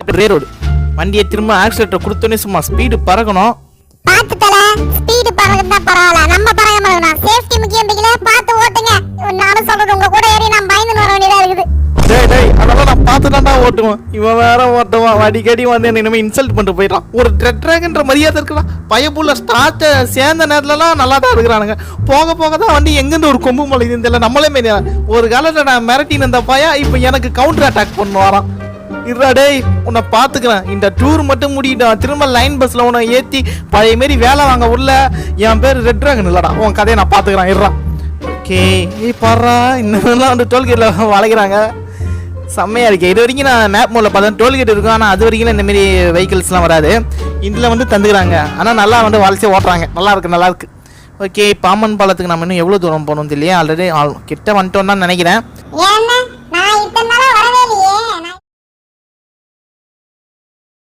ரே road வண்டியை திரும்ப oscillator கொடுத்தோன்னே சும்மா ஸ்பீடு பறக்கணும். பார்த்து தல ஸ்பீடு பறகுதா பரவாயில்ல. நம்ம பறக்க மாட்டோம் சேஃப்டி முக்கியம் பிடிக்கல பார்த்து ஓட்டுங்க. நானும் சொல்றது உங்க கூட ஏறி நான் பயந்து வர வேண்டியதா இருக்குது. டேய் டேய் அதெல்லாம் நான் பார்த்து தான்டா ஓட்டுவேன். இவன் வேற ஓட்டுவான். அடிக்கடி வந்து என்ன இனிமே இன்சல்ட் பண்ணிட்டு போயிட்டான் ஒரு ட்ராகன்ற மரியாதை இருக்குடா பயப்புள்ள ஸ்டார்ட் சேர்ந்த நேரத்துலலாம் நல்லா தான் இருக்கிறானுங்க. போக போக தான் வண்டி எங்கேருந்து ஒரு கொம்பு மலை தெரியல. நம்மளே மாரி ஒரு காலத்தில் நான் மிரட்டின்னு இருந்த பையா இப்போ எனக்கு கவுண்டர் அட்டாக் பண்ண வரான் இருடா டேய் உன்னை பார்த்துக்கிறேன் இந்த டூர் மட்டும் முடிக்கிட்டான் திரும்ப லைன் பஸ்ஸில் உன்னை ஏற்றி பழைய மாரி வேலை வாங்க உள்ள என் பேர் ரெட் ட்ராகன் இல்லடா. உன் கதையை நான் பார்த்துக்கிறேன் இருடா. ஓகே. ஏய் பாடுறா. இன்னும் வந்து டோல்கேட்டில் வளைக்கிறாங்க. செம்மையாக இருக்கு. இது வரைக்கும் நான் மேப் மூலம் பார்த்தேன். டோல்கேட் இருக்கும். ஆனால் அது வரைக்கும் இந்தமாரி வெஹிக்கிள்ஸ்லாம் வராது. இதில் வந்து தந்துக்கிறாங்க. ஆனால் நல்லா வந்து வளர்ச்சி ஓட்டுறாங்க. நல்லா நல்லாயிருக்கு நல்லா ஓகே பாம்பன் பாலத்துக்கு நம்ம இன்னும் எவ்வளோ தூரம் போகணும் தெரியல ஆல்ரெடி கிட்ட வந்துட்டோம்னு தான் நினைக்கிறேன்.